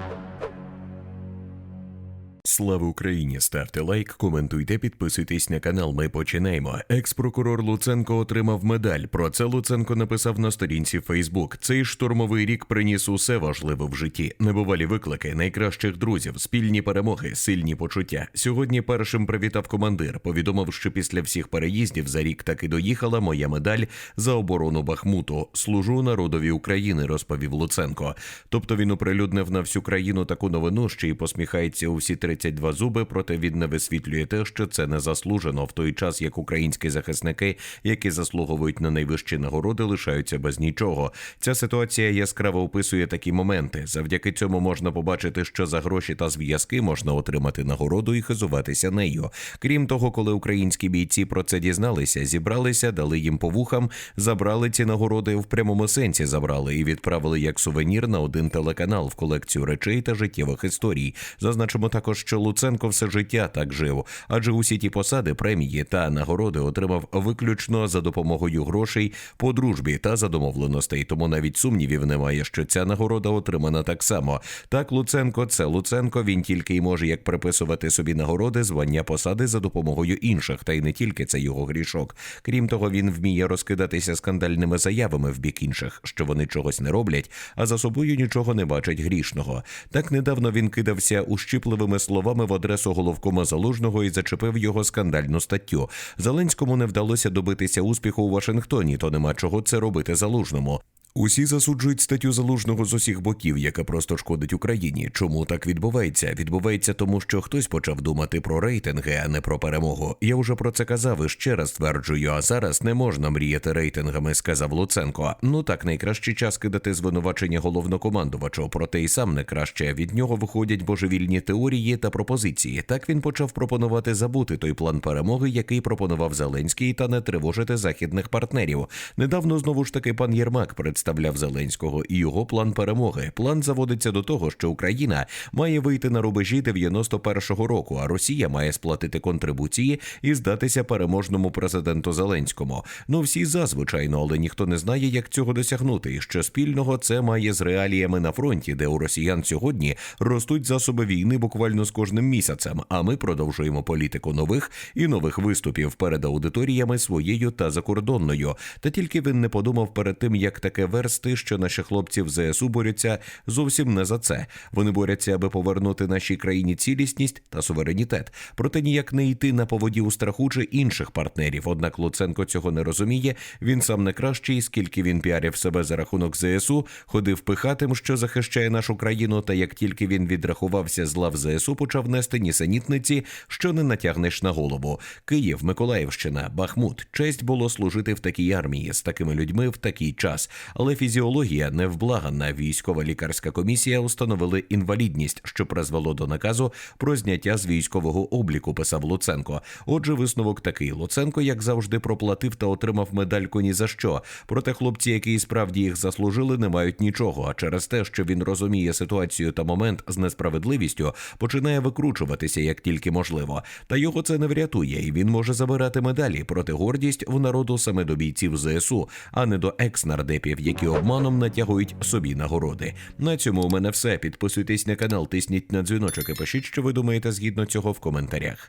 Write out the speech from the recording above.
Thank you. Слава Україні! Ставте лайк, коментуйте, підписуйтесь на канал. Ми починаємо. Екс-прокурор Луценко отримав медаль. Про це Луценко написав на сторінці Фейсбук. Цей штурмовий рік приніс усе важливе в житті. Небувалі виклики, найкращих друзів, спільні перемоги, сильні почуття. Сьогодні першим привітав командир. Повідомив, що після всіх переїздів за рік таки доїхала моя медаль за оборону Бахмуту. Служу народові України, розповів Луценко. Тобто він оприлюднив на всю країну таку новину, що й посміхається у всі 32 зуби, проте він не висвітлює те, що це не заслужено в той час, як українські захисники, які заслуговують на найвищі нагороди, лишаються без нічого. Ця ситуація яскраво описує такі моменти. Завдяки цьому можна побачити, що за гроші та зв'язки можна отримати нагороду і хизуватися нею. Крім того, коли українські бійці про це дізналися, зібралися, дали їм по вухам, забрали ці нагороди в прямому сенсі забрали і відправили як сувенір на один телеканал в колекцію речей та життєвих історій. Зазначимо також, що Луценко все життя так жив, адже усі ті посади, премії та нагороди отримав виключно за допомогою грошей по дружбі та за домовленостей. Тому навіть сумнівів немає, що ця нагорода отримана так само. Так, Луценко це Луценко. Він тільки й може як приписувати собі нагороди, звання посади за допомогою інших, та й не тільки це його грішок. Крім того, він вміє розкидатися скандальними заявами в бік інших, що вони чогось не роблять, а за собою нічого не бачать грішного. Так недавно він кидався ущипливими словами в адресу головкома залужного і зачепив його скандальну статтю. Зеленському не вдалося добитися успіху у Вашингтоні, то нема чого це робити залужному. Усі засуджують статтю залужного з усіх боків, яка просто шкодить Україні. Чому так відбувається? Відбувається тому, що хтось почав думати про рейтинги, а не про перемогу. Я вже про це казав і ще раз стверджую. А зараз не можна мріяти рейтингами, сказав Луценко. Ну так найкращий час кидати звинувачення головнокомандувачу, проте й сам не краще. Від нього виходять божевільні теорії та пропозиції. Так він почав пропонувати забути той план перемоги, який пропонував Зеленський, та не тривожити західних партнерів. Недавно знову ж таки пан Єрмак представляв Зеленського і його план перемоги. План заводиться до того, що Україна має вийти на рубежі 91-го року, а Росія має сплатити контрибуції і здатися переможному президенту Зеленському. Ну всі зазвичайно, але ніхто не знає, як цього досягнути. І що спільного це має з реаліями на фронті, де у росіян сьогодні ростуть засоби війни буквально з кожним місяцем. А ми продовжуємо політику нових і нових виступів перед аудиторіями своєю та закордонною. Та тільки він не подумав перед тим, як таке версти, що наші хлопці в ЗСУ борються зовсім не за це. Вони борються, аби повернути нашій країні цілісність та суверенітет. Проте ніяк не йти на поводі у страху чи інших партнерів. Однак Луценко цього не розуміє. Він сам не кращий, скільки він піарив себе за рахунок ЗСУ, ходив пихатим, що захищає нашу країну. Та як тільки він відрахувався з лав ЗСУ, почав нести нісенітниці, що не натягнеш на голову. Київ, Миколаївщина, Бахмут. Честь було служити в такій армії з такими людьми в такий час. Але фізіологія невблагана. Військова лікарська комісія установили інвалідність, що призвело до наказу про зняття з військового обліку. Писав Луценко. Отже, висновок такий: Луценко, як завжди, проплатив та отримав медальку ні за що. Проте хлопці, які справді їх заслужили, не мають нічого. А через те, що він розуміє ситуацію та момент з несправедливістю, починає викручуватися як тільки можливо. Та його це не врятує, і він може забирати медалі. Проте гордість в народу саме до бійців ЗСУ, а не до екс-нардепів, які обманом натягують собі нагороди. На цьому у мене все. Підписуйтесь на канал, тисніть на дзвіночок і пишіть, що ви думаєте згідно цього в коментарях.